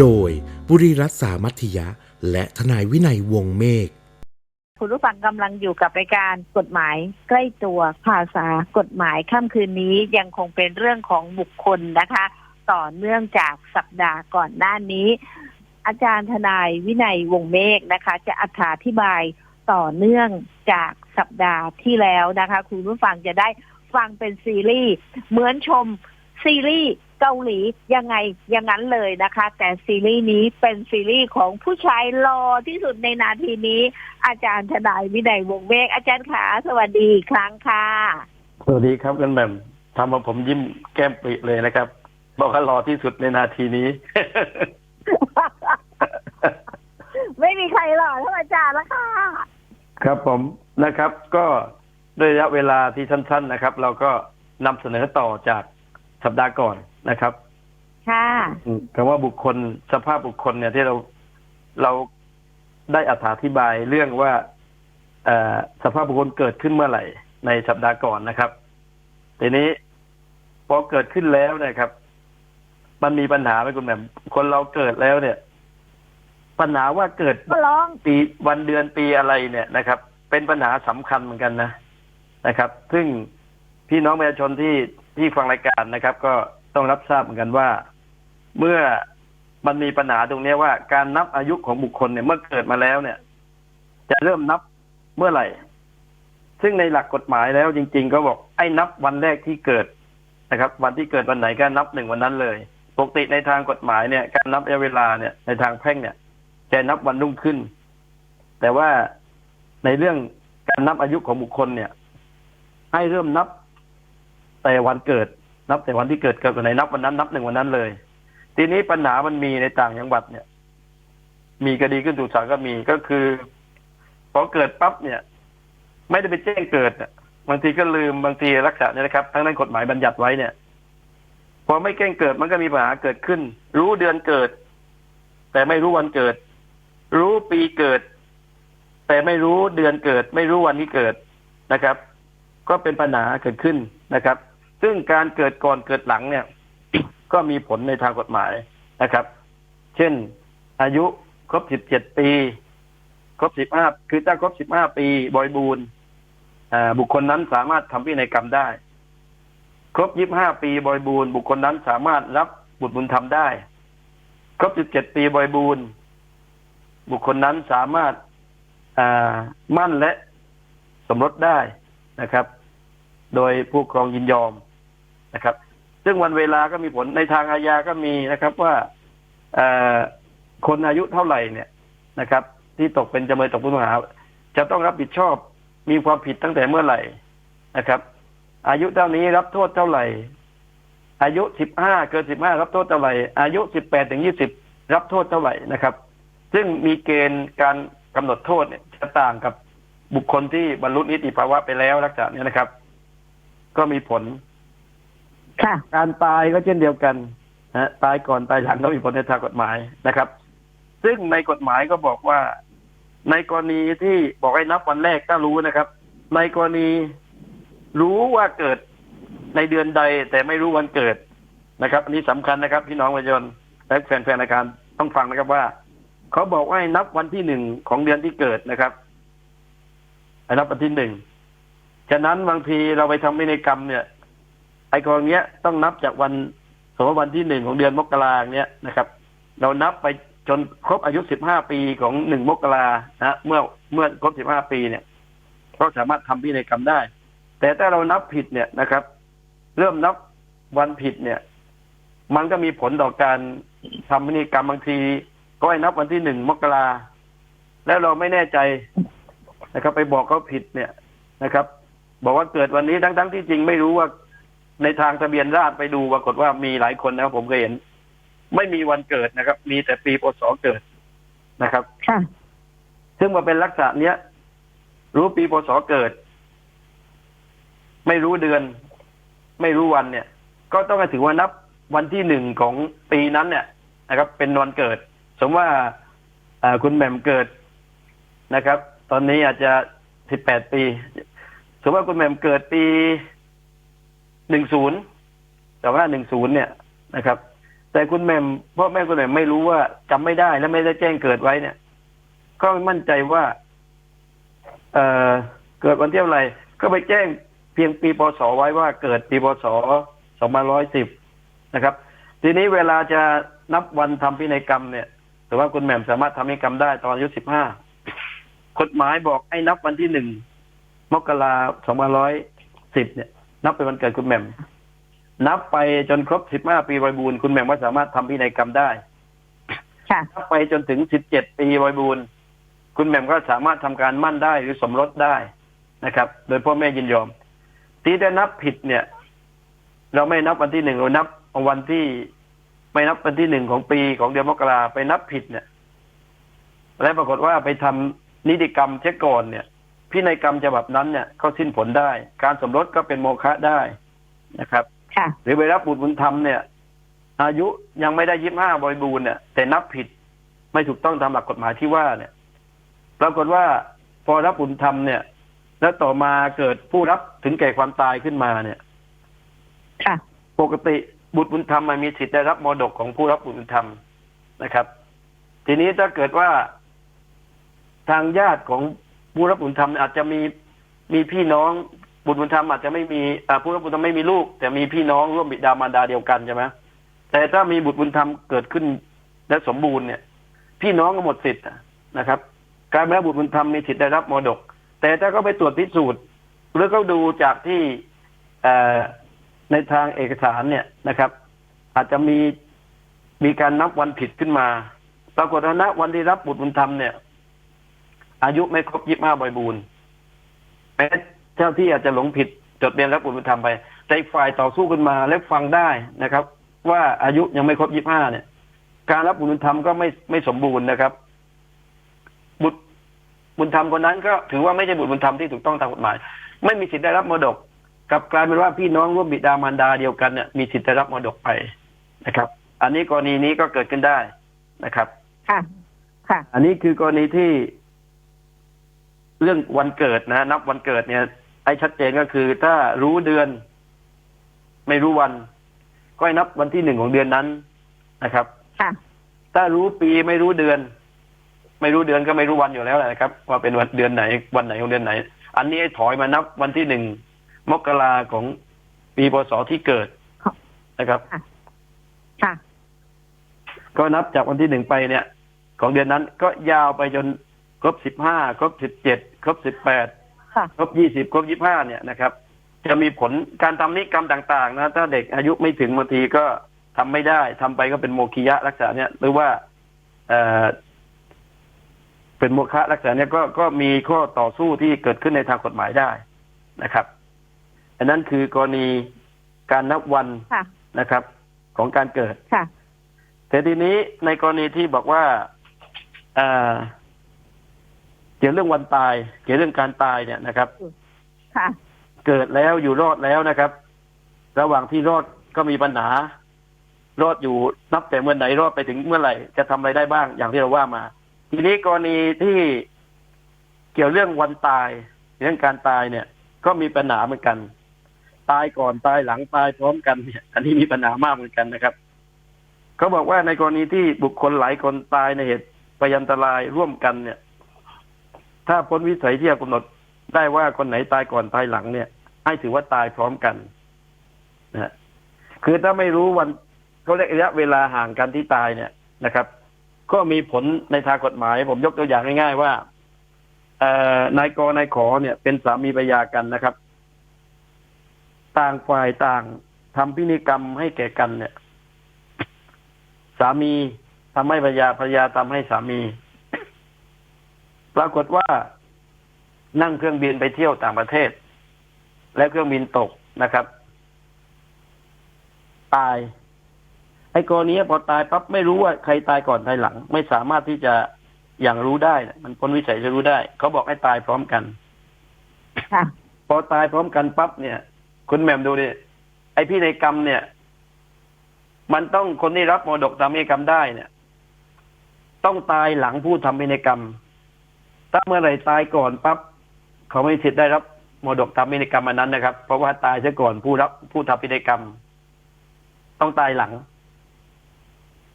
โดยบุรีรัตน์สามัธยะ และทนายวินัยวงเมฆคุณผู้ฟังกำลังอยู่กับรายการกฎหมายใกล้ตัวภาษากฎหมายค่ำคืนนี้ยังคงเป็นเรื่องของบุคคลนะคะ ต่อเนื่องจากสัปดาห์ก่อนหน้านี้ อาจารย์ทนายวินัยวงเมฆนะคะ จะอธิบายต่อเนื่องจากสัปดาห์ที่แล้วนะคะ คุณผู้ฟังจะได้ฟังเป็นซีรีส์เหมือนชมซีรีส์ เกาหลียังไงอย่างนั้นเลยนะคะ แต่ซีรีส์นี้เป็นซีรีส์ของผู้ชายหล่อที่สุดในนาทีนี้ อาจารย์ทนายวินัยวงศ์เมฆอาจารย์ขาสวัสดีอีกครั้งค่ะสวัสดีครับกันแหม่มทำมาผมยิ้มแก้มปริเลยนะครับ บอกว่ารอที่สุดในนาทีนี้ ไม่มีใครหล่อเท่าอาจารย์แล้วค่ะ ครับผมนะครับ ก็ด้วยระยะเวลาที่สั้น ๆนะครับ เราก็นำเสนอต่อจาก สัปดาห์ก่อนนะครับค่ะอืมคำว่าบุคคลสภาพบุคคลเนี่ยที่เราเราได้อธิบายเรื่องว่าเอ่อสภาพบุคคลเกิดขึ้นเมื่อไหร่ ในสัปดาห์ก่อนนะครับทีนี้พอเกิดขึ้นแล้วเนะครับ มันมีปัญหาไหมคุณแหม่มคนเราเกิดแล้วเนี่ย ปัญหาว่าเกิดก็ร้องปีวันเดือนปีอะไรเนี่ยนะครับ เป็นปัญหาสำคัญเหมือนกันนะนะครับ ซึ่งพี่น้องประชาชนที่ ที่ฟังรายการนะครับ ก็ต้องรับทราบเหมือนกันว่า เมื่อมันมีปัญหาตรงนี้ว่าการนับอายุของบุคคลเนี่ยเมื่อเกิดมาแล้วเนี่ย จะเริ่มนับเมื่อไหร่ ซึ่งในหลักกฎหมายแล้วจริง ๆ ก็บอกไอ้นับวันแรกที่เกิดนะครับ วันที่เกิดวันไหนก็นับหนึ่งวันนั้นเลยปกติในทางกฎหมายเนี่ยการนับระยะเวลาเนี่ยในทางแพ่งเนี่ยจะนับวันรุ่งขึ้น แต่ว่าในเรื่องการนับอายุของบุคคลเนี่ย ให้เริ่มนับ แต่วันเกิด นับแต่วันที่เกิดเกิดวันไหนนับวันนั้นนับหนึ่งวันนั้นเลย ทีนี้ปัญหามันมีในต่างจังหวัดเนี่ย มีคดีขึ้นสู่ศาลก็มีก็คือพอเกิดปั๊บเนี่ย ไม่ได้ไปแจ้งเกิดน่ะบางทีก็ลืมบางทีรักษาเนี่ยนะครับ ทั้งนั้นกฎหมายบัญญัติไว้เนี่ยพอไม่แจ้งเกิดมันก็มีปัญหาเกิดขึ้น รู้เดือนเกิด แต่ไม่รู้วันเกิด รู้ปีเกิด แต่ไม่รู้เดือนเกิด ไม่รู้วันที่เกิดนะครับ ก็เป็นปัญหาเกิดขึ้นนะครับ ซึ่งการเกิดก่อนเกิดหลังเนี่ย ก็มีผลในทางกฎหมายนะครับ เช่น อายุครบสิบเจ็ดปี ครบสิบห้าคือถ้าครบสิบห้าปีบริบูรณ์บุคคลนั้นสามารถทำพินัยกรรมได้ ครบยี่ห้าปีบริบูรณ์บุคคลนั้นสามารถรับบุตรบุญธรรมได้ ครบสิบเจ็ดปีบริบูรณ์บุคคลนั้นสามารถามั่นและสมรสได้นะครับ โดยผู้ครองยินยอม นะครับ ซึ่งวันเวลาก็มีผลในทางอาญาก็มีนะครับว่าคนอายุเท่าไหร่เนี่ยนะครับ ที่ตกเป็นจำเลยตกป็นผู้ต้องหา จะต้องรับผิดชอบมีความผิดตั้งแต่เมื่อไหร่นะครับ อายุเท่านี้รับโทษเท่าไหร่ อายุสิบห้าเกินสิบห้ารับโทษเท่าไหร่ อายุสิบแปดถึงยี่สิบรับโทษเท่าไหร่นะครับ ซึ่งมีเกณฑ์การกำหนดโทษเนี่ยจะต่างกับบุคคลที่บรรลุนิติภาวะไปแล้วลักษณะเนี้ยนะครับ ก็มีผล ค่ะ การตายก็เช่นเดียวกันนะตายก่อนตายหลังก็มีผลในทางกฎหมายนะครับ ซึ่งในกฎหมายก็บอกว่า ในกรณีที่บอกให้นับวันแรกก็รู้นะครับ ในกรณีรู้ว่าเกิดในเดือนใด แต่ไม่รู้วันเกิดนะครับ อันนี้สำคัญนะครับ พี่น้องประชาชนและแฟนๆรายการต้องฟังนะครับว่า เขาบอกว่าให้นับวันที่หนึ่งของเดือนที่เกิดนะครับให้นับวันที่หนึ่งฉะนั้นบางทีเราไปทำพินัยกรรมเนี่ย ไอ้กรณีเนี้ยต้องนับจากวันสมมติวันที่หนึ่งของเดือนมกราเนี้ยนะครับ เรานับไปจนครบอายุสิบห้าปีของหนึ่งมกรานะเมื่อเมื่อครบสิบห้าปีเนี่ยก็สามารถทำพินัยกรรมได้ แต่ถ้าเรานับผิดเนี่ยนะครับ เริ่มนับวันผิดเนี่ย มันก็มีผลต่อการทำพินัยกรรมบางที ก็ให้นับวันที่หนึ่งมกราแล้วเราไม่แน่ใจนะครับ ไปบอกเขาผิดเนี่ยนะครับ บอกว่าเกิดวันนี้ทั้งๆที่จริงไม่รู้ว่า ในทางทะเบียนราษฎร์ไปดูปรากฏว่ามีหลายคนนะครับผมเคยเห็น ไม่มีวันเกิดนะครับ มีแต่ปีพศเกิดนะครับ ค่ะ ซึ่งมาเป็นลักษณะเนี้ย รู้ปีพศเกิด ไม่รู้เดือน ไม่รู้วันเนี่ย ก็ต้องถือว่านับวันที่หนึ่งของปีนั้นเนี่ยนะครับ เป็นวันเกิด สมมติว่าอ่าคุณแหม่มเกิดนะครับ ตอนนี้อาจจะสิบแปดปี สมมติว่าคุณแหม่มเกิดปี หนึ่งศูนย์แต่ว่าหนึ่งศูนย์เนี่ยนะครับ แต่คุณแม่พ่อแม่คุณแม่ไม่รู้ว่าจำไม่ได้และไม่ได้แจ้งเกิดไว้เนี่ย ก็มั่นใจว่า เอ่อเกิดวันที่เท่าไรก็ไปแจ้งเพียงปีพศไว้ว่าเกิดปีพศสองพันร้อยสิบนะครับ ทีนี้เวลาจะนับวันทำพินัยกรรมเนี่ยถือว่าคุณแม่สามารถทำพินัยกรรมได้ตอนอายุสิบห้ากฎหมายบอกให้นับวันที่หนึ่งมกราสองพันร้อยสิบเนี่ย นับเป็นวันเกิดคุณแหม่มนับไปจนครบสิบห้าปีบริบูรณ์คุณแหม่มก็สามารถทำพินัยกรรมได้ค่ะนับไปจนถึงสิบเจ็ดปีบริบูรณ์คุณแหม่มก็สามารถทำการมั่นได้หรือสมรสได้นะครับ โดยพ่อแม่ยินยอม ที่ได้นับผิดเนี่ย เราไม่นับวันที่หนึ่งเรานับวันที่ไม่นับวันที่หนึ่งของปีของเดือนมกราไปนับผิดเนี่ย และปรากฏว่าไปทำนิติกรรมเช็คก่อนเนี่ย พินัยกรรมฉบับนั้นเนี่ยก็สิ้นผลได้ การสมรสก็เป็นโมฆะได้นะครับค่ะหรือไปรับบุตรบุญธรรมเนี่ย อายุยังไม่ได้ยี่สิบห้าบริบูรณ์เนี่ยแต่นับผิดไม่ถูกต้องตามหลักกฎหมายที่ว่าเนี่ยปรากฏว่าพอรับบุญธรรมเนี่ย แล้วต่อมาเกิดผู้รับถึงแก่ความตายขึ้นมาเนี่ยค่ะปกติบุตรบุญธรรมมันมีสิทธิ์ได้รับมรดกของผู้รับบุตรบุญธรรมนะครับ ทีนี้ถ้าเกิดว่าทางญาติของ ผู้รับบุญธรรมอาจจะมีมีพี่น้องบุตรบุญธรรมอาจจะไม่มีผู้รับบุญธรรมไม่มีลูก แต่มีพี่น้องร่วมบิดามารดาเดียวกันใช่ไหมแต่ถ้ามีบุตรบุญธรรมเกิดขึ้นและสมบูรณ์เนี่ย พี่น้องก็หมดสิทธิ์นะครับ การเป็นบุตรบุญธรรมมีสิทธิ์ได้รับมรดก แต่ถ้าเขาไปตรวจพิสูจน์หรือเขาดูจากที่อในทางเอกสารเนี่ยนะครับ อาจจะมีมีการนับวันผิดขึ้นมา ปรากฏว่าณวันที่รับบุตรบุญธรรมเนี่ย อายุไม่ครบยี่สิบห้าบริบูรณ์แม้เจ้าที่อาจจะหลงผิดจดเรียนรับบุตรบุญธรรมไป แต่อีกฝ่ายต่อสู้ขึ้นมาและฟังได้นะครับ ว่าอายุยังไม่ครบยี่สิบห้าเนี่ย การรับบุตรบุญธรรมก็ไม่ไม่สมบูรณ์นะครับ บุตรบุญธรรมคนนั้นก็ถือว่าไม่ใช่บุตรบุญธรรมที่ถูกต้องตามกฎหมาย ไม่มีสิทธิ์ได้รับมรดกกลับกลายเป็นว่าพี่น้องร่วมบิดามารดาเดียวกันเนี่ยมีสิทธิ์ได้รับมรดกไปนะครับ อันนี้กรณีนี้ก็เกิดขึ้นได้นะครับ ค่ะ ค่ะ อันนี้คือกรณีที่ เรื่องวันเกิดนะนับวันเกิดเนี่ย ไอ้ชัดเจนก็คือ ถ้ารู้เดือน ไม่รู้วัน ก็ให้นับวันที่หนึ่งของเดือนนั้นนะครับค่ะถ้ารู้ปีไม่รู้เดือน ไม่รู้เดือนก็ไม่รู้วันอยู่แล้วแหละนะครับ ว่าเป็นวันเดือนไหน วันไหนของเดือนไหน อันนี้ให้ถอยมานับวันที่หนึ่งมกราของปีพศที่เกิดนะครับค่ะก็นับจากวันที่หนึ่งไปเนี่ย ของเดือนนั้นก็ยาวไปจน ครบสิบห้าครบสิบเจ็ดครบสิบแปดค่ะครบยี่สิบครบยี่ห้าเนี่ยนะครับ จะมีผลการทำนิกรรมต่าง ๆ นะ ถ้าเด็กอายุไม่ถึงบางทีก็ทำไม่ได้ทำไปก็เป็นโมคิยะลักษณะเนี่ย หรือว่าเอ่อเป็นโมฆะลักษณะเนี่ยก็ก็มีข้อต่อสู้ที่เกิดขึ้นในทางกฎหมายได้นะครับ อันนั้นคือกรณีการนับวันค่ะ นะครับ ของการเกิด ค่ะ แต่ทีนี้ในกรณีที่บอกว่าเอ่อเกี่ยวเรื่องวันตาย เกี่ยวเรื่องการตายเนี่ยนะครับ ค่ะ เกิดแล้วอยู่รอดแล้วนะครับ ระหว่างที่รอดก็มีปัญหา รอดอยู่นับแต่เมื่อไหนรอดไปถึงเมื่อไหร่ จะทำอะไรได้บ้างอย่างที่เราว่ามา ทีนี้กรณีที่เกี่ยวเรื่องวันตาย เรื่องการตายเนี่ย ก็มีปัญหาเหมือนกัน ตายก่อนตายหลังตายพร้อมกันเนี่ย อันนี้มีปัญหามากเหมือนกันนะครับเขาบอกว่าในกรณีที่บุคคลหลายคนตายในเหตุพยันตรายร่วมกันเนี่ย ถ้าพ้นวิสัยที่จะกำหนดได้ว่าคนไหนตายก่อนตายหลังเนี่ย ให้ถือว่าตายพร้อมกันนะฮะคือถ้าไม่รู้วันเขาเรียกระยะเวลาห่างกันที่ตายเนี่ยนะครับ ก็มีผลในทางกฎหมาย ผมยกตัวอย่างง่าย ๆ ว่าเอ่อนายกนายขอเนี่ย เป็นสามีภรรยากันนะครับ ต่างฝ่ายต่างทำพินิกรรมให้แก่กันเนี่ย สามีทำให้ภรรยาภรรยาทำให้สามี ปรากฏว่านั่งเครื่องบินไปเที่ยวต่างประเทศ และเครื่องบินตกนะครับ ตาย ไอ้กรณีพอตายปั๊บไม่รู้ว่าใครตายก่อนตายหลัง ไม่สามารถที่จะอย่างรู้ได้นะมันพ้นวิสัยจะรู้ได้ เขาบอกให้ตายพร้อมกันค่ะพอตายพร้อมกันปั๊บเนี่ย คุณแหม่มดูดิไอ้พินัยกรรมเนี่ย มันต้องคนที่รับมรดกตามพินัยกรรมได้เนี่ย ต้องตายหลังผู้ทำพินัยกรรม ถ้าเมื่อไหร่ตายก่อนปั๊บเขาไม่มีสิทธิ์ได้รับมรดกตามพินัยกรรมอันนั้นนะครับ เพราะว่าตายซะก่อนผู้รับผู้ทำพินัยกรรม ต้องตายหลัง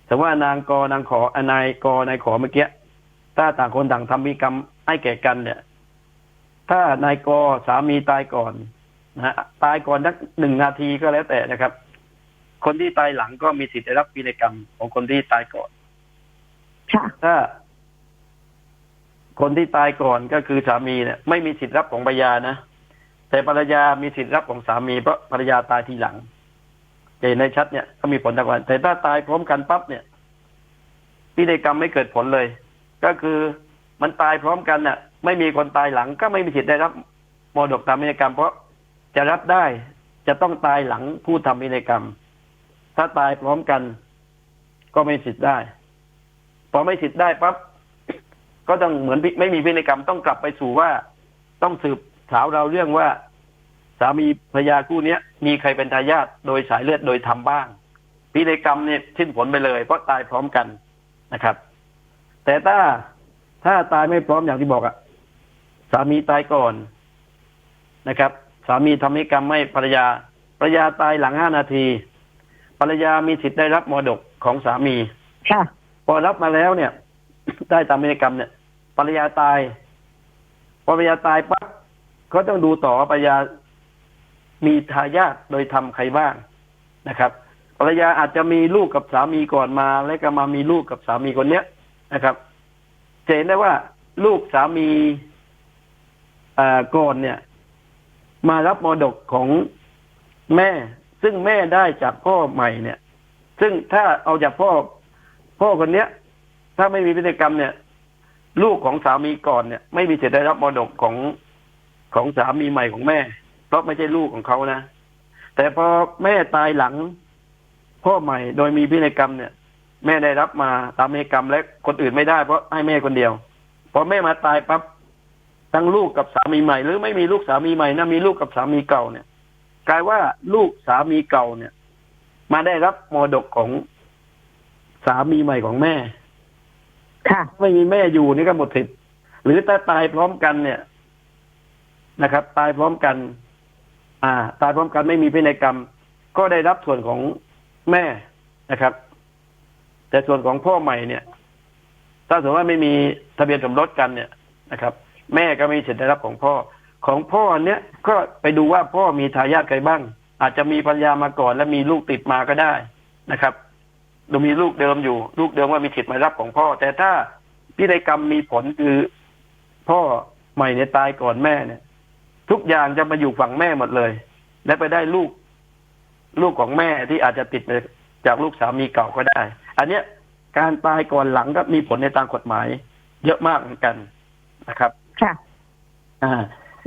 แต่ว่านางกนางขออ่านายกนายขอเมื่อกี้ถ้าต่างคนต่างทำมีกรรมให้แก่กันเนี่ย ถ้านายกสามีตายก่อนนะฮะตายก่อนสักหนึ่งนาทีก็แล้วแต่นะครับ คนที่ตายหลังก็มีสิทธิ์ได้รับพินัยกรรมของคนที่ตายก่อนค่ะถ้า คนที่ตายก่อนก็คือสามีเนี่ยไม่มีสิทธิ์รับของภรรยานะแต่ภรรยามีสิทธิ์รับของสามีเพราะภรรยาตายทีหลังเห็นในชัดเนี่ยก็มีผลทางวันแต่ถ้าตายพร้อมกันปั๊บเนี่ยพินัยกรรมไม่เกิดผลเลย ก็คือมันตายพร้อมกันน่ะ ไม่มีคนตายหลัง ก็ไม่มีสิทธิ์ได้รับมรดกตามพินัยกรรม เพราะจะรับได้จะต้องตายหลังผู้ทำพินัยกรรม ถ้าตายพร้อมกัน ก็ไม่มีสิทธิ์ได้ พอไม่สิทธิ์ได้ปั๊บ ก็ต้องเหมือนพิไม่มีพินัยกรรมต้องกลับไปสู่ว่า ต้องสืบสาวเราเรื่องว่า สามีภรรยาคู่เนี้ย มีใครเป็นทายาทโดยสายเลือดโดยธรรมบ้าง พินัยกรรมเนี่ยสิ้นผลไปเลยเพราะตายพร้อมกันนะครับ แต่ถ้าถ้าตายไม่พร้อมอย่างที่บอกอะสามีตายก่อนนะครับ สามีทำให้กรรมไม่ภรรยาภรรยาตายหลังห้านาที ภรรยามีสิทธิ์ได้รับมรดกของสามีค่ะพอรับมาแล้วเนี่ย ได้ตามพินัยกรรมเนี่ย ภรรยาตายพอภรรยาตายปั๊บก็ต้องดูต่อว่าภรรยามีทายาทโดยทำใครบ้างนะครับภรรยาอาจจะมีลูกกับสามีก่อนมา แล้วก็มามีลูกกับสามีคนเนี้ยนะครับจะเห็นได้ว่าลูกสามีอ่าก่อนเนี่ย มารับมรดกของแม่ ซึ่งแม่ได้จากพ่อใหม่เนี่ย ซึ่งถ้าเอาจากพ่อพ่อคนเนี้ย ถ้าไม่มีพิธีกรรมเนี่ย ลูกของสามีก่อนเนี่ยไม่มีสิทธิ์ได้รับมรดกของของสามีใหม่ของแม่ เพราะไม่ใช่ลูกของเขานะแต่พอแม่ตายหลัง พ่อใหม่โดยมีพินัยกรรมเนี่ย แม่ได้รับมาตามพินัยกรรมและคนอื่นไม่ได้เพราะให้แม่คนเดียวพอแม่มาตายปั๊บทั้งลูกกับสามีใหม่ หรือไม่มีลูกสามีใหม่นะมีลูกกับสามีเก่าเนี่ยกลายว่าลูกสามีเก่าเนี่ย มาได้รับมรดกของสามีใหม่ของแม่ ค่ะ ไม่มีแม่อยู่นี่ก็หมดสิทธิ์หรือถ้าตายพร้อมกันเนี่ยนะครับ ตายพร้อมกัน อ่า ตายพร้อมกันไม่มีพินัยกรรม ก็ได้รับส่วนของแม่นะครับ แต่ส่วนของพ่อใหม่เนี่ย ถ้าสมมติว่าไม่มีทะเบียนสมรสกันเนี่ยนะครับ แม่ก็มีสิทธิ์ได้รับของพ่อของพ่อเนี้ยก็ไปดูว่าพ่อมีทายาทใครบ้าง อาจจะมีภรรยามาก่อน และมีลูกติดมาก็ได้นะครับ มีลูกเดิมอยู่ ลูกเดิมว่ามีสิทธิ์มารับของพ่อ แต่ถ้าพินัยกรรมมีผลคือพ่อใหม่เนี่ยตายก่อนแม่เนี่ย ทุกอย่างจะมาอยู่ฝั่งแม่หมดเลย และไปได้ลูก ลูกของแม่ที่อาจจะติดมาจากลูกสามีเก่าก็ได้ อันเนี้ยการตายก่อนหลังก็มีผลในทางกฎหมาย เยอะมากเหมือนกันนะครับ ค่ะ อ่า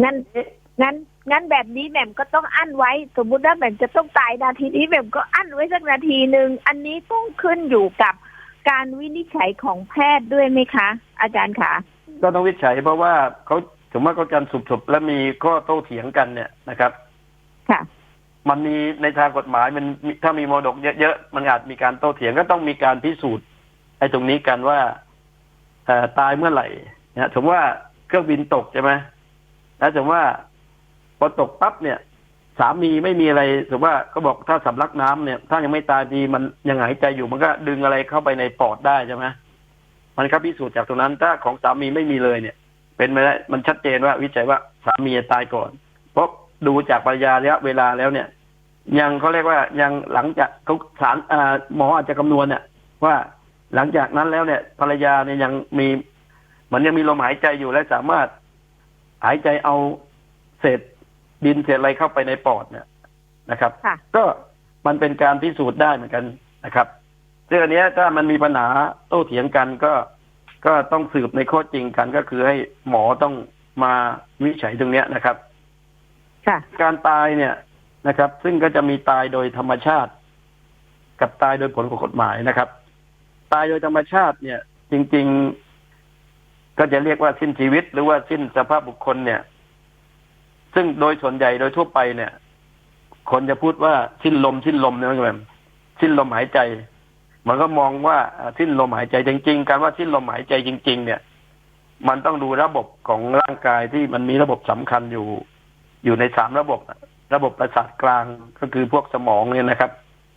งั้นงั้น งั้นแบบนี้แหม่มก็ต้องอั้นไว้ สมมุติว่าแหม่มจะต้องตายนาทีนี้แหม่มก็อั้นไว้สักนาทีหนึ่งอันนี้ต้องขึ้นอยู่กับการวินิจฉัยของแพทย์ด้วยไหมคะ อาจารย์คะก็ต้องวิจัยเพราะว่าเขาถือว่าเขาการสุบๆและมีข้อโต้เถียงกันเนี่ยนะครับค่ะมันมีในทางกฎหมายมันมีถ้ามีมรดกเยอะๆมันอาจมีการโต้เถียงก็ต้องมีการพิสูจน์ไอ้ตรงนี้กันว่าเอ่อตายเมื่อไหร่นะสมมติว่าเครื่องบินตกใช่ไหมแล้วสมมติว่า พอตกปั๊บเนี่ย สามีไม่มีอะไรสมมติว่าเขาบอกถ้าสำลักน้ำเนี่ย ถ้ายังไม่ตายดีมันยังหายใจอยู่มันก็ดึงอะไรเข้าไปในปอดได้ใช่ไหมมันก็พิสูจน์จากตรงนั้นถ้าของสามีไม่มีเลยเนี่ย เป็นไปได้มันชัดเจนว่าวิจัยว่าสามีตายก่อน เพราะดูจากปริยาระยะเวลาแล้วเนี่ย ยังเขาเรียกว่ายังหลังจากเขาสารอ่าหมออาจจะคำนวณเนี่ยว่าหลังจากนั้นแล้วเนี่ย ภรรยาเนี่ยยังมีมือนยังมีลมหายใจอยู่และสามารถหายใจเอาเศษ ดินเศษอะไรเข้าไปในปอดเนี่ยนะครับ ค่ะ ก็มันเป็นการพิสูจน์ได้เหมือนกันนะครับซึ่งอันเนี้ยถ้ามันมีปัญหาโต้เถียงกันก็ก็ต้องสืบในข้อจริงกันก็คือให้หมอต้องมาวินิจฉัยตรงเนี้ยนะครับ ค่ะ การตายเนี่ยนะครับ ซึ่งก็จะมีตายโดยธรรมชาติ กับตายโดยผลของกฎหมายนะครับ ตายโดยธรรมชาติเนี่ย จริง ๆ ก็จะเรียกว่าสิ้นชีวิต หรือว่าสิ้นสภาพบุคคลเนี่ย ซึ่งโดยส่วนใหญ่โดยทั่วไปเนี่ย คนจะพูดว่าสิ้นลมสิ้นลมเนี่ยแบบสิ้นลมหายใจ มันก็มองว่าสิ้นลมหายใจจริง ๆ การว่าสิ้นลมหายใจจริง ๆ เนี่ย มันต้องดูระบบของร่างกายที่มันมีระบบสำคัญอยู่ อยู่ในสามระบบ ระบบประสาทกลางก็คือพวกสมองเนี่ยนะครับ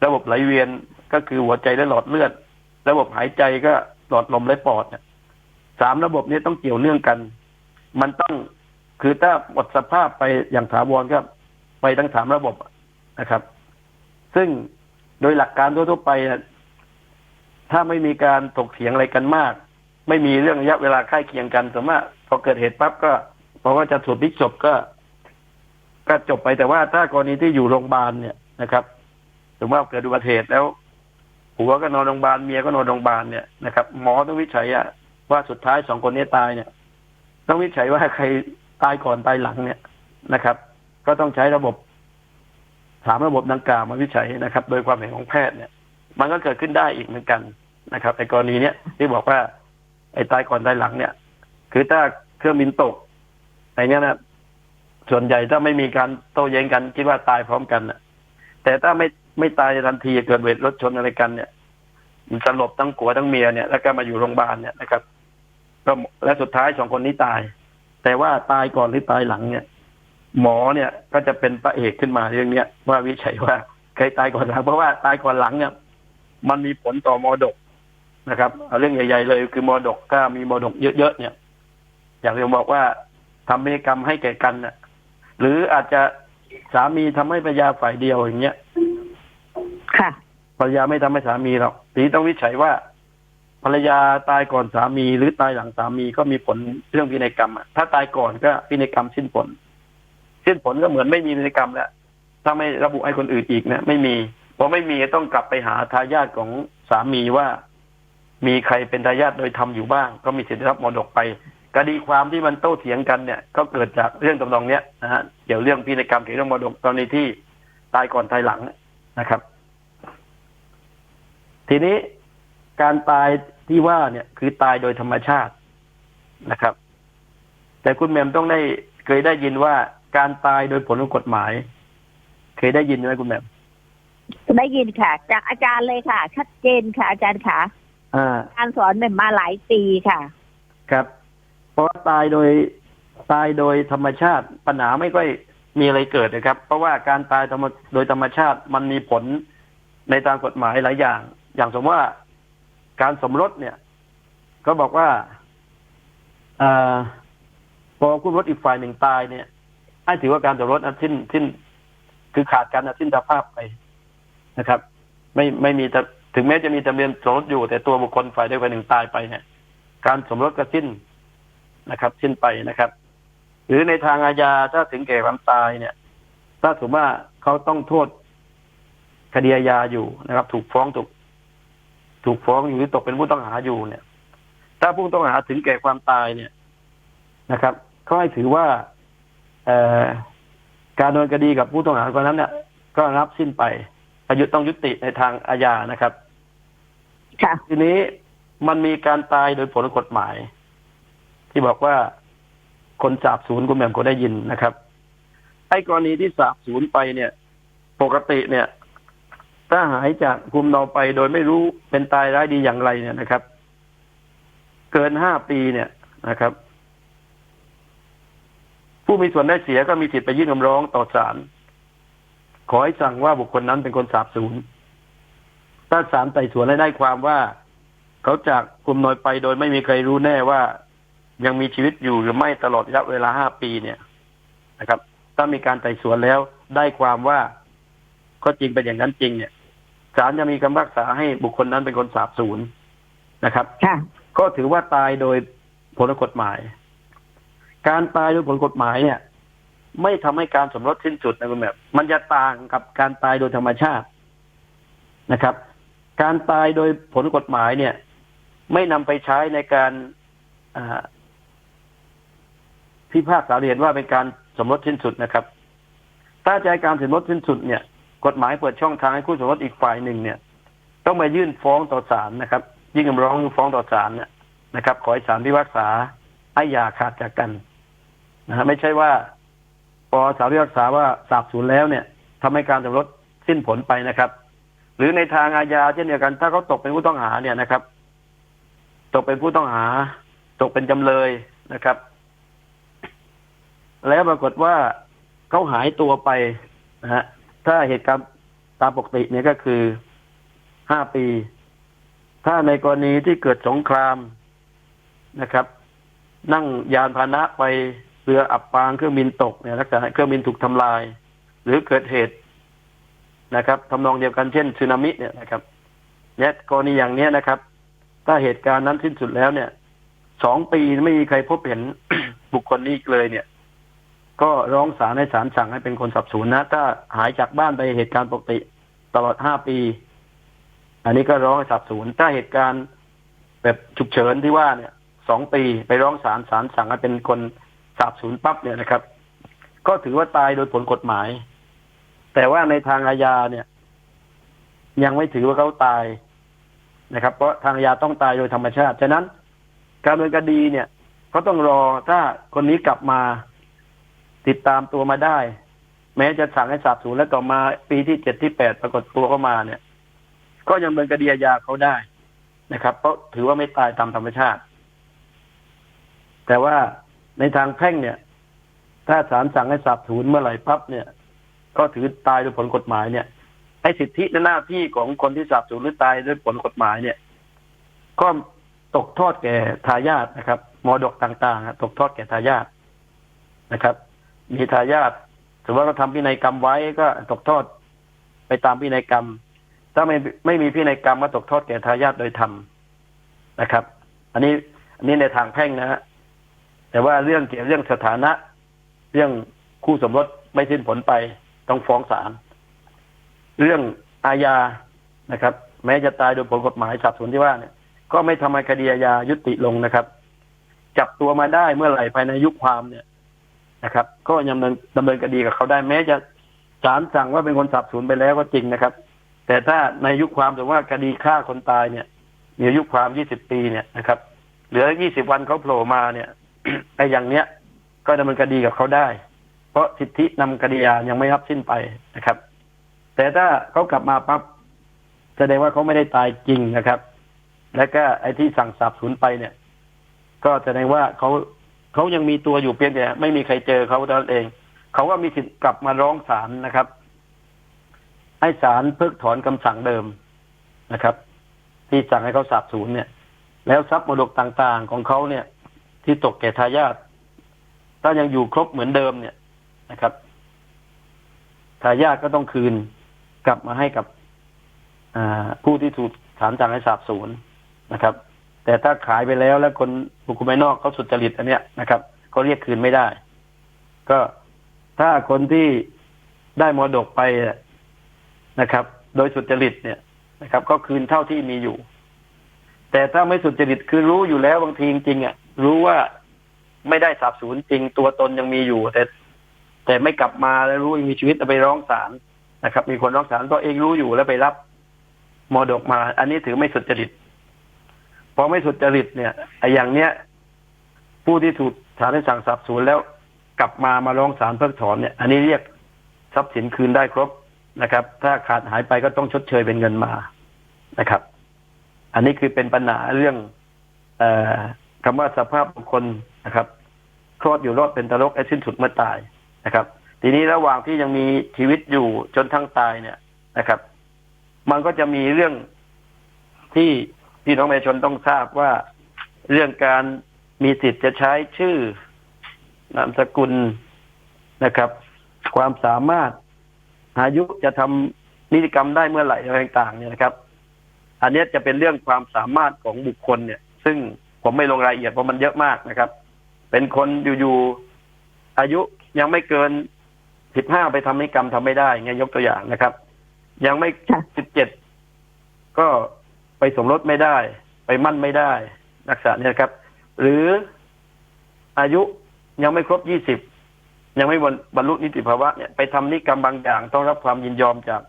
ระบบไหลเวียนก็คือหัวใจและหลอดเลือด ระบบหายใจก็หลอดลมและปอดเนี่ยสามระบบนี้ต้องเกี่ยวเนื่องกัน มันต้อง คือถ้าหมดสภาพไปอย่างถาวรก็ไปทั้งสามระบบนะครับ ซึ่งโดยหลักการทั่วๆไป ถ้าไม่มีการถกเถียงอะไรกันมาก ไม่มีเรื่องระยะเวลาใกล้เคียงกันสมมติว่าพอเกิดเหตุปั๊บก็เพราะว่าจะสวดพิกจบก็ ก็จบไปแต่ว่าถ้ากรณีที่อยู่โรงพยาบาลเนี่ยนะครับสมมติว่าเกิดอุบัติเหตุแล้วผัวก็นอนโรงพยาบาลเมียก็นอนโรงพยาบาลเนี่ยนะครับหมอต้องวิจัยอะว่าสุดท้ายสองคนนี้ตายเนี่ย ต้องวิจัยว่าใคร ตายก่อนตายหลังเนี่ยนะครับ ก็ต้องใช้ระบบถามระบบดังกล่าวมาวิจัยนะครับ โดยความเห็นของแพทย์เนี่ย มันก็เกิดขึ้นได้อีกเหมือนกันนะครับไอ้กรณีเนี้ยที่บอกว่า ไอ้ตายก่อนตายหลังเนี่ย คือถ้าเครื่องบินตกไอ้เนี้ยนะส่วนใหญ่ถ้าไม่มีการโต้แย้งกันคิดว่าตายพร้อมกันนะแต่ถ้าไม่ไม่ตายทันทีเกิดเหตุรถชนอะไรกันเนี่ยมันสลบทั้งผัวทั้งเมียเนี่ย แล้วก็มาอยู่โรงพยาบาลเนี่ยนะครับก็และสุดท้ายสองคนนี้ตาย แต่ว่าตายก่อนหรือตายหลังเนี่ย หมอเนี่ยก็จะเป็นพระเอกขึ้นมาเรื่องเนี้ย ว่าวิจัยว่าใครตายก่อนหลังเพราะว่าตายก่อนหลังเนี่ย มันมีผลต่อมรดกนะครับเอาเรื่องใหญ่ ๆ เลยคือมรดกถ้ามีมรดกเยอะๆเนี่ย อย่างที่ผมบอกว่าทำพิธีกรรมให้แก่กันน่ะ หรืออาจจะสามีทำให้ภรรยาฝ่ายเดียวอย่างเงี้ยค่ะภรรยาไม่ทำให้สามีหรอกทีนี้ต้องวิจัยว่า ภรรยาตายก่อนสามีหรือตายหลังสามีก็มีผลเรื่องพินัยกรรมอะถ้าตายก่อนก็พินัยกรรมสิ้นผล สิ้นผลก็เหมือนไม่มีพินัยกรรมแล้วถ้าไม่ระบุให้คนอื่นอีกนะไม่มีพอไม่มีต้องกลับไปหาทายาทของสามีว่า มีใครเป็นทายาทโดยทำอยู่บ้าง ก็มีสิทธิรับมรดกไปคดีความที่มันโต้เถียงกันเนี่ย ก็เกิดจากเรื่องตำนองเนี้ยนะฮะเกี่ยวเรื่องพินัยกรรมเกี่ยวเรื่องมรดกกรณีที่ตายก่อนตายหลังนะครับ ทีนี้การตาย ที่ว่าเนี่ยคือตายโดยธรรมชาตินะครับ แต่คุณแหม่มต้องได้เคยได้ยินว่าการตายโดยผลของกฎหมาย เคยได้ยินไหมคุณแหม่มได้ยินค่ะ จากอาจารย์เลยค่ะ ชัดเจนค่ะ อาจารย์ค่ะอ่าการสอนเนี่ยมาหลายปีค่ะ ครับ เพราะว่าตายโดยตายโดยธรรมชาติปัญหาไม่ค่อยมีอะไรเกิดนะครับ เพราะว่าการตายธรรมโดยธรรมชาติมันมีผลในทางกฎหมายหลายอย่าง อย่างสมมติว่า การสมรสเนี่ยก็บอกว่าอพอคุณรถอีกฝ่ายหนึ่งตายเนี่ยให้ถือว่าการสมรสนั้นสิ้นสิ้นคือขาดการสิ้นสภาพไปนะครับ ไม่ไม่มีแต่ถึงแม้จะมีทะเบียนสมรสอยู่ แต่ตัวบุคคลฝ่ายใดฝ่ายหนึ่งตายไปเนี่ย การสมรสก็สิ้นนะครับ สิ้นไปนะครับ หรือในทางอาญาถ้าถึงแก่ความตายเนี่ย ถ้าสมมติว่าเขาต้องโทษคดีอาญาอยู่นะครับ ถูกฟ้องถูก ถูกฟ้องอยู่หรือตกเป็นผู้ต้องหาอยู่เนี่ย ถ้าผู้ต้องหาถึงแก่ความตายเนี่ยนะครับเขาให้ถือว่าเอ่อการดำเนินคดีกับผู้ต้องหาคนนั้นเนี่ย ก็รับสิ้นไปอายุต้องยุติในทางอาญานะครับค่ะทีนี้มันมีการตายโดยผลกฎหมาย ที่บอกว่าคนสาบสูญคุณแหม่มก็ได้ยินนะครับไอ้กรณีที่สาบสูญไปเนี่ย ปกติเนี่ย ถ้าหายจากภูมิเราไปโดยไม่รู้เป็นตายร้ายดีอย่างไรเนี่ยนะครับ เกินห้าปีเนี่ยนะครับ ผู้มีส่วนได้เสียก็มีสิทธิ์ไปยื่นคำร้องต่อศาลขอให้สั่งว่าบุคคลนั้นเป็นคนสาบสูญถ้าศาลไต่สวนและได้ความว่า เขาจากกลุ่มน้อยไปโดยไม่มีใครรู้แน่ว่ายังมีชีวิตอยู่หรือไม่ตลอดระยะเวลาห้าปีเนี่ยนะครับ ถ้ามีการไต่สวนแล้วได้ความว่า ก็จริงเป็นอย่างนั้นจริงเนี่ย ศาลจะมีคำพิพากษาให้บุคคลนั้นเป็นคนสาบสูญนะครับ ค่ะ ก็ถือว่าตายโดยผลกฎหมาย การตายโดยผลกฎหมายเนี่ย ไม่ทำให้การสมรสสิ้นสุดนะคุณแบบมันจะต่างกับการตายโดยธรรมชาตินะครับ การตายโดยผลกฎหมายเนี่ย ไม่นำไปใช้ในการอ่าพิพากษาเรียนว่าเป็นการสมรสสิ้นสุดนะครับ ถ้าใจะให้การสมรสสิ้นสุดเนี่ย กฎหมายเปิดช่องทางให้คู่สมรสอีกฝ่ายหนึ่งเนี่ย ต้องมายื่นฟ้องต่อศาลนะครับ ยื่นคำร้องฟ้องต่อศาลเนี่ยนะครับ ขอให้ศาลพิพากษาให้อย่าขาดจากกันนะฮะไม่ใช่ว่า พอศาลพิพากษาว่าสาบสูญแล้วเนี่ยทำให้การสมรสสิ้นผลไปนะครับ หรือในทางอาญาเช่นเดียวกัน ถ้าเขาตกเป็นผู้ต้องหาเนี่ยนะครับ ตกเป็นผู้ต้องหา ตกเป็นจำเลยนะครับ แล้วปรากฏว่าเขาหายตัวไปนะฮะ ถ้าเหตุการณ์ตามปกติเนี่ยก็คือห้าปี ถ้าในกรณีที่เกิดสงครามนะครับ นั่งยานพาหนะไปเรืออับปางเครื่องบินตกเนี่ยลักษณะเครื่องบินถูกทำลาย หรือเกิดเหตุนะครับทำนองเดียวกันเช่นสึนามิเนี่ยนะครับเนี่ยกรณีอย่างเนี้ยนะครับ ถ้าเหตุการณ์นั้นสิ้นสุดแล้วเนี่ยสองปีไม่มีใครพบเห็นบุคคลนี้เลยเนี่ย ก็ร้องศาลให้ศาลสั่งให้เป็นคนสับสนนะ ถ้าหายจากบ้านไปเหตุการณ์ปกติตลอดห้าปี อันนี้ก็ร้องให้สับสนถ้าเหตุการณ์แบบฉุกเฉินที่ว่าเนี่ยสองปีไปร้องศาลศาลสั่งให้เป็นคนสาบสูญปั๊บเนี่ยนะครับ ก็ถือว่าตายโดยผลกฎหมาย แต่ว่าในทางอาญาเนี่ย ยังไม่ถือว่าเขาตายนะครับ เพราะทางอาญาต้องตายโดยธรรมชาติ ฉะนั้น การดำเนินคดีเนี่ยเขาต้องรอถ้าคนนี้กลับมา ติดตามตัวมาได้ แม้จะสั่งให้สาบสูญแล้วต่อมาปีที่เจ็ดที่แปดปรากฏตัวเข้ามาเนี่ย ก็ยังเป็นคดีอาญาเขาได้นะครับ เพราะถือว่าไม่ตายตามธรรมชาติ แต่ว่าในทางแพ่งเนี่ย ถ้าศาลสั่งให้สาบสูญเมื่อไหร่ปั๊บเนี่ย ก็ถือตายโดยผลกฎหมายเนี่ยไอ้สิทธิและหน้าที่ของคนที่สาบสูญหรือตายด้วยผลกฎหมายเนี่ย ก็ตกทอดแก่ทายาทนะครับมรดกต่างๆตกทอดแก่ทายาทนะครับ มีทายาทถือว่าเราทำพินัยกรรมไว้ก็ตกทอดไปตามพินัยกรรม ถ้าไม่ไม่มีพินัยกรรมก็ตกทอดแก่ทายาทโดยธรรมนะครับ อันนี้อันนี้ในทางแพ่งนะฮะแต่ว่าเรื่องเกี่ยวกับเรื่องสถานะ เรื่องคู่สมรสไม่สิ้นผลไปต้องฟ้องศาลเรื่องอาญานะครับ แม้จะตายโดยผลกฎหมายสับสนที่ว่าเนี่ย ก็ไม่ทำให้คดีอาญายุติลงนะครับ จับตัวมาได้เมื่อไหร่ภายในยุคความเนี่ย นะครับ ก็ยังดำเนินดำเนินคดีกับเขาได้แม้จะศาลสั่งว่าเป็นคนสับสนไปแล้วก็จริงนะครับ แต่ถ้าในยุคความถือว่าคดีฆ่าคนตายเนี่ย มีอายุความยี่สิบปีเนี่ยนะครับ เหลือยี่สิบวันเขาโผล่มาเนี่ยไอ้อย่างเนี้ย ก็ดำเนินคดีกับเขาได้ เพราะสิทธินำคดีอายังไม่รับสิ้นไปนะครับ แต่ถ้าเขากลับมาปั๊บแสดงว่าเขาไม่ได้ตายจริงนะครับ แล้วก็ไอ้ที่สั่งสาบสูญไปเนี่ย ก็แสดงว่าเขา เขายังมีตัวอยู่เพียงแต่ไม่มีใครเจอเขาเท่านั้นเอง เขาก็มีสิทธิ์กลับมาร้องศาลนะครับ ให้ศาลเพิกถอนคำสั่งเดิมนะครับ ที่สั่งให้เขาสาบสูญเนี่ย แล้วทรัพย์มรดกต่างๆของเขาเนี่ย ที่ตกแก่ทายาทถ้ายังอยู่ครบเหมือนเดิมเนี่ยนะครับทายาทก็ต้องคืนกลับมาให้กับผู้ที่ถูกศาลสั่งให้สาบสูญนะครับ แต่ถ้าขายไปแล้วแล้วคนบุคคลภายนอกเขาสุจริตอันเนี้ยนะครับก็เรียกคืนไม่ได้ ก็ถ้าคนที่ได้มรดกไปนะครับ โดยสุจริตเนี่ยนะครับ ก็คืนเท่าที่มีอยู่ แต่ถ้าไม่สุจริตคือรู้อยู่แล้วบางทีจริงๆอะรู้ว่าไม่ได้สาบสูญจริงตัวตนยังมีอยู่ แต่ แต่ไม่กลับมาแล้วรู้ยังมีชีวิตไปร้องศาลนะครับ มีคนร้องศาลตัวเองรู้อยู่แล้วไปรับมรดกมา อันนี้ถือไม่สุจริต พอไม่สุจริตเนี่ยไอ้อย่างเนี้ย ผู้ที่ถูกศาลได้สั่งสาบสูญแล้วกลับมามาร้องศาลเพิกถอนเนี่ย อันนี้เรียกทรัพย์สินคืนได้ครบนะครับ ถ้าขาดหายไปก็ต้องชดเชยเป็นเงินมานะครับ อันนี้คือเป็นปัญหาเรื่องเอ่อคำว่าสภาพบุคคลนะครับคลอดอยู่รอดเป็นตลกไอ้สิ้นสุดเมื่อตายนะครับ ทีนี้ระหว่างที่ยังมีชีวิตอยู่จนทั้งตายเนี่ยนะครับ มันก็จะมีเรื่องที่ พี่น้องประชาชนต้องทราบว่าเรื่องการมีสิทธิ์จะใช้ชื่อนามสกุลนะครับ ความสามารถอายุจะทำนิติกรรมได้เมื่อไหร่อะไรต่างๆเนี่ยนะครับ อันเนี้ยจะเป็นเรื่องความสามารถของบุคคลเนี่ย ซึ่งผมไม่ลงรายละเอียดเพราะมันเยอะมากนะครับ เป็นคนอยู่ๆอายุยังไม่เกินสิบห้าไปทำนิติกรรมทำไม่ได้เงี้ยยกตัวอย่างนะครับ ยังไม่ค่ะสิบเจ็ดก็ ไปสมรสไม่ได้ ไปมั่นไม่ได้ลักษณะนี้ครับ หรืออายุยังไม่ครบยี่สิบยังไม่บรรลุนิติภาวะเนี่ยไปทำนิกรรมบางอย่างต้องรับความยินยอมจาก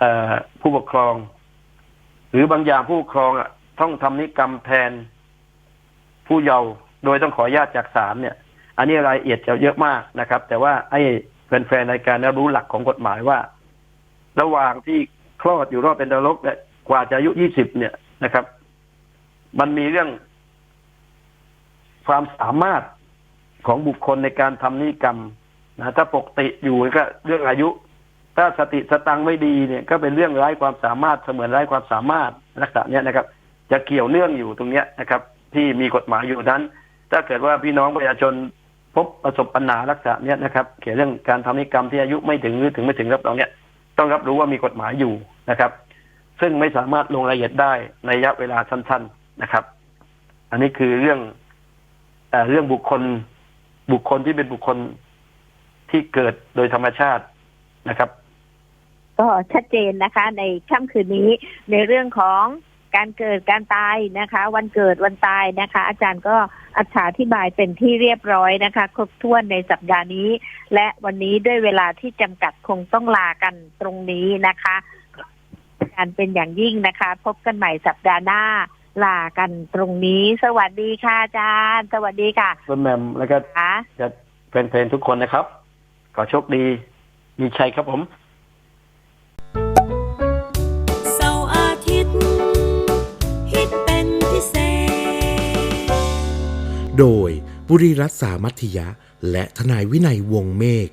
เออผู้ปกครอง หรือบางอย่างผู้ปกครองอะต้องทำนิกรรมแทนผู้เยาว์โดยต้องขออนุญาตจากศาลเนี่ย อันนี้รายละเอียดจะเยอะมากนะครับ แต่ว่าไอ้แฟนๆรายการได้รู้หลักของกฎหมายว่า ระหว่างที่คลอดอยู่รอบเป็นทารกเนี่ย กว่าจะอายุยี่สิบเนี่ยนะครับ มันมีเรื่องความสามารถของบุคคลในการทำนิกรรมนะถ้าปกติอยู่ก็เรื่องอายุ ถ้าสติสตังไม่ดีเนี่ย ก็เป็นเรื่องไร้ความสามารถเสมือนไร้ความสามารถลักษณะเนี้ยนะครับ จะเกี่ยวเนื่องอยู่ตรงเนี้ยนะครับ ที่มีกฎหมายอยู่นั้น ถ้าเกิดว่าพี่น้องประชาชนพบประสบปัญหาลักษณะเนี้ยนะครับ เกี่ยวเรื่องการทำนิกรรมที่อายุไม่ถึงหรือถึงไม่ถึงรับรองเนี้ยต้องรับรู้ว่ามีกฎหมายอยู่นะครับ ซึ่งไม่สามารถลงรายละเอียดได้ในระยะเวลาสั้น ๆนะครับ อันนี้คือเรื่องเออเรื่องบุคคลบุคคลที่เป็นบุคคลที่เกิดโดยธรรมชาตินะครับ ก็ชัดเจนนะคะ ในค่ำคืนนี้ในเรื่องของการเกิดการตายนะคะ วันเกิดวันตายนะคะ อาจารย์ก็อธิบายเป็นที่เรียบร้อยนะคะ ครบถ้วนในสัปดาห์นี้ และวันนี้ด้วยเวลาที่จำกัดคงต้องลากันตรงนี้นะคะ การเป็นอย่างยิ่งนะคะ พบกันใหม่สัปดาห์หน้าลากันตรงนี้ สวัสดีค่ะอาจารย์ สวัสดีค่ะคุณแหมมแล้วก็ค่ะจะเป็นเพลงทุกคนนะครับ ขอโชคดี มีชัยครับผม เสาร์อาทิตย์ ฮิตเป็นพิเศษ โดยบุรีรัตน์สามัติยะ และทนายวินัยวงศ์เมฆ